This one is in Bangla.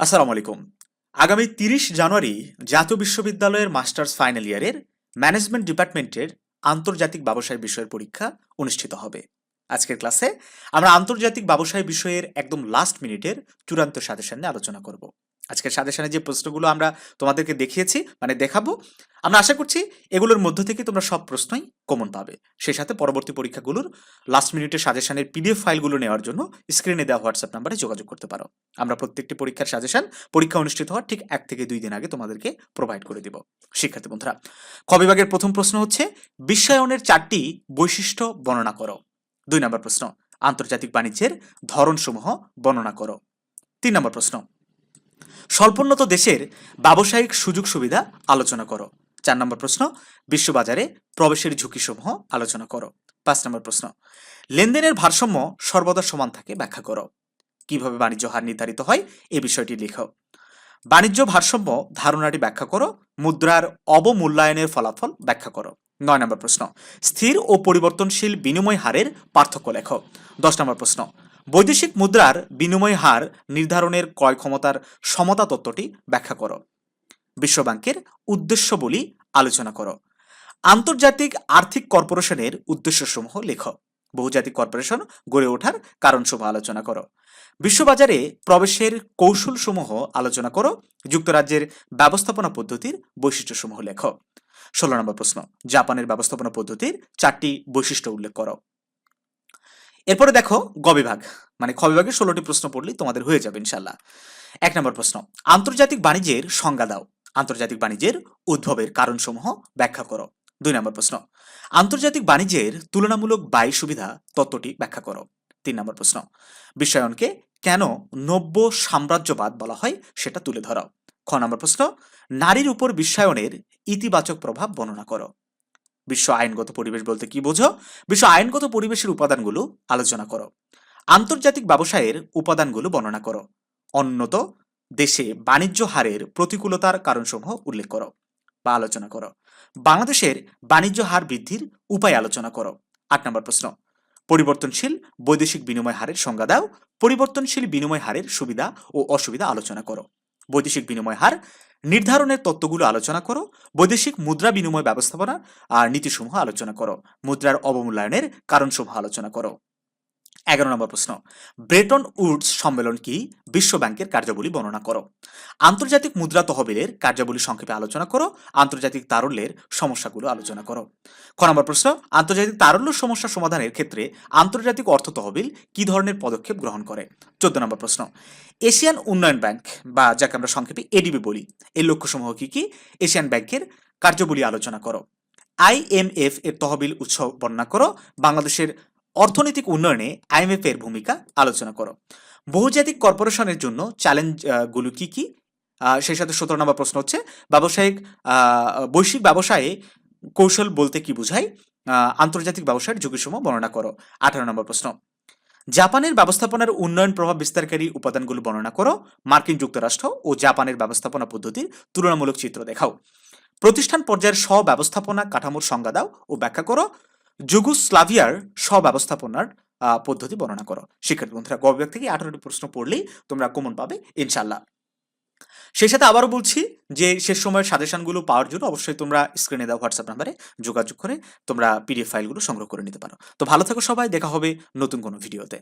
আসসালামু আলাইকুম। আগামী তিরিশ জানুয়ারি জাতীয় বিশ্ববিদ্যালয়ের মাস্টার্স ফাইনাল ইয়ারের ম্যানেজমেন্ট ডিপার্টমেন্টের আন্তর্জাতিক ব্যবসায় বিষয়ের পরীক্ষা অনুষ্ঠিত হবে। আজকের ক্লাসে আমরা আন্তর্জাতিক ব্যবসায় বিষয়ের একদম লাস্ট মিনিটের চূড়ান্ত সাজেশন নিয়ে আলোচনা করব। আজকের সাজেশনে যে প্রশ্নগুলো আমরা তোমাদেরকে দেখিয়েছি মানে দেখাবো, আমরা আশা করছি এগুলোর মধ্য থেকে তোমরা সব প্রশ্নই কমন পাবে। সেই সাথে পরবর্তী পরীক্ষাগুলোর লাস্ট মিনিটের সাজেশনের পিডিএফ ফাইলগুলো নেওয়ার জন্য স্ক্রিনে দেওয়া হোয়াটসঅ্যাপ নাম্বারে যোগাযোগ করতে পারো। আমরা প্রত্যেকটি পরীক্ষার সাজেশন পরীক্ষা অনুষ্ঠিত হওয়ার ঠিক এক থেকে দুই দিন আগে তোমাদেরকে প্রোভাইড করে দিব। শিক্ষার্থী বন্ধুরা কবিভাগের প্রথম প্রশ্ন হচ্ছে, বিশ্বায়নের চারটি বৈশিষ্ট্য বর্ণনা করো। দুই নম্বর প্রশ্ন, আন্তর্জাতিক বাণিজ্যের ধরনসমূহ বর্ণনা করো। তিন নম্বর প্রশ্ন স্বল্পোন্নত দেশের ব্যবসায়িক সুযোগ সুবিধা আলোচনা করো। চার নম্বর প্রশ্ন, বিশ্ববাজারে প্রবেশের ঝুঁকিসমূহ আলোচনা করো। পাঁচ নম্বর প্রশ্ন, লেনদেনের ভারসাম্য সর্বদা সমান থাকে ব্যাখ্যা করো। কীভাবে বাণিজ্য হার নির্ধারিত হয় এ বিষয়টি লেখো। বাণিজ্য ভারসাম্য ধারণাটি ব্যাখ্যা করো, মুদ্রার অবমূল্যায়নের ফলাফল ব্যাখ্যা করো। নয় নম্বর প্রশ্ন, স্থির ও পরিবর্তনশীল বিনিময় হারের পার্থক্য লেখো। দশ নম্বর প্রশ্ন বৈদেশিক মুদ্রার বিনিময় হার নির্ধারণের ক্রয় ক্ষমতার সমতা তত্ত্বটি ব্যাখ্যা করো। বিশ্বব্যাংকের উদ্দেশ্য বলি আলোচনা করো। আন্তর্জাতিক আর্থিক কর্পোরেশনের উদ্দেশ্যসমূহ লেখ। বহুজাতিক কর্পোরেশন গড়ে ওঠার কারণসমূহ আলোচনা করো। বিশ্ববাজারে প্রবেশের কৌশলসমূহ আলোচনা করো। যুক্তরাজ্যের ব্যবস্থাপনা পদ্ধতির বৈশিষ্ট্যসমূহ লেখ। ষোলো নম্বর প্রশ্ন। জাপানের ব্যবস্থাপনা পদ্ধতির চারটি বৈশিষ্ট্য উল্লেখ করো। এরপরে দেখো গ বিভাগ। মানে খ বিভাগের ষোলোটি প্রশ্ন পড়লেই তোমাদের হয়ে যাবে ইনশাল্লাহ এক নম্বর প্রশ্ন, আন্তর্জাতিক বাণিজ্যের সংজ্ঞা দাও। আন্তর্জাতিক বাণিজ্যের উদ্ভবের কারণসমূহ ব্যাখ্যা করো। দুই নম্বর প্রশ্ন, আন্তর্জাতিক বাণিজ্যের তুলনামূলক ব্যয় সুবিধা তত্ত্বটি ব্যাখ্যা করো। তিন নম্বর প্রশ্ন, বিশ্বায়নকে কেন নব্য সাম্রাজ্যবাদ বলা হয় সেটা তুলে ধরো। খ নম্বর প্রশ্ন, নারীর উপর বিশ্বায়নের ইতিবাচক প্রভাব বর্ণনা করো। বিশ্ব আইনগত পরিবেশ বলতে কি বোঝো? বিশ্ব আইনগত পরিবেশের উপাদানগুলো আলোচনা করো। আন্তর্জাতিক ব্যবসায়ের উপাদানগুলো বর্ণনা করো। অন্যত, দেশে বাণিজ্য হারের প্রতিকূলতার কারণসমূহ উল্লেখ করো বা আলোচনা করো। বাংলাদেশের বাণিজ্য হার বৃদ্ধির উপায় আলোচনা করো। আট নম্বর প্রশ্ন। পরিবর্তনশীল বৈদেশিক বিনিময় হারের সংজ্ঞা দাও। পরিবর্তনশীল বিনিময় হারের সুবিধা ও অসুবিধা আলোচনা করো। বৈদেশিক বিনিময় হার, নির্ধারণের তত্ত্বগুলো আলোচনা করো, বৈদেশিক মুদ্রা বিনিময় ব্যবস্থাপনা আর নীতিসমূহ আলোচনা করো। মুদ্রার অবমূল্যায়নের কারণসমূহ আলোচনা করো। এগারো নম্বর প্রশ্ন। ব্রেটন উডস সম্মেলন কি? বিশ্ব ব্যাংকের কার্যাবলী বর্ণনা করো। আন্তর্জাতিক মুদ্রা তহবিলের কার্যাবলী সংক্ষেপে আলোচনা করো। আন্তর্জাতিক তারল্যের সমস্যাগুলো আলোচনা করো। খ নম্বর প্রশ্ন, আন্তর্জাতিক তারল্য সমস্যা সমাধানের ক্ষেত্রে আন্তর্জাতিক অর্থ তহবিল কি ধরনের পদক্ষেপ গ্রহণ করে? চোদ্দ নম্বর প্রশ্ন, এশিয়ান উন্নয়ন ব্যাংক বা যাকে আমরা সংক্ষেপে এডিবি বলি, এর লক্ষ্যসমূহ কি কি? এশিয়ান ব্যাংকের কার্যাবলী আলোচনা করো। আইএমএফ এর তহবিল উৎস বর্ণনা করো। বাংলাদেশের অর্থনৈতিক উন্নয়নে আইএমএফ এর ভূমিকা আলোচনা করো। বহুজাতিক কর্পোরেশনের জন্য চ্যালেঞ্জগুলো কি কি? সেই সাথে সতেরো নম্বর প্রশ্ন হচ্ছে, ব্যবসায়িক বৈশ্বিক ব্যবসায়ে কৌশল বলতে কি বোঝায় আন্তর্জাতিক ব্যবসায়ের ঝুঁকিসমূহ বর্ণনা করো। আঠারো নম্বর প্রশ্ন। জাপানের ব্যবস্থাপনার উন্নয়ন প্রভাব বিস্তারকারী উপাদানগুলো বর্ণনা করো। মার্কিন যুক্তরাষ্ট্র ও জাপানের ব্যবস্থাপনা পদ্ধতির তুলনামূলক চিত্র দেখাও। প্রতিষ্ঠান পর্যায়ের স্ব-ব্যবস্থাপনা কাঠামোর সংজ্ঞা দাও ও ব্যাখ্যা করো। যুগোস্লাভিয়ার স্ব-ব্যবস্থাপনার আহ, পদ্ধতি বর্ণনা করো। শিক্ষার্থী বন্ধুরা গবেক থেকে আঠারোটি প্রশ্ন পড়লেই তোমরা কমন পাবে ইনশাল্লাহ সেই সাথে আবারও বলছি যে শেষ সময়ের সাজেশনগুলো পাওয়ার জন্য অবশ্যই তোমরা স্ক্রিনে দেওয়া হোয়াটসঅ্যাপ নাম্বারে যোগাযোগ করে তোমরা পিডিএফ ফাইলগুলো সংগ্রহ করে নিতে পারো। তো ভালো থাকো সবাই দেখা হবে নতুন কোনো ভিডিওতে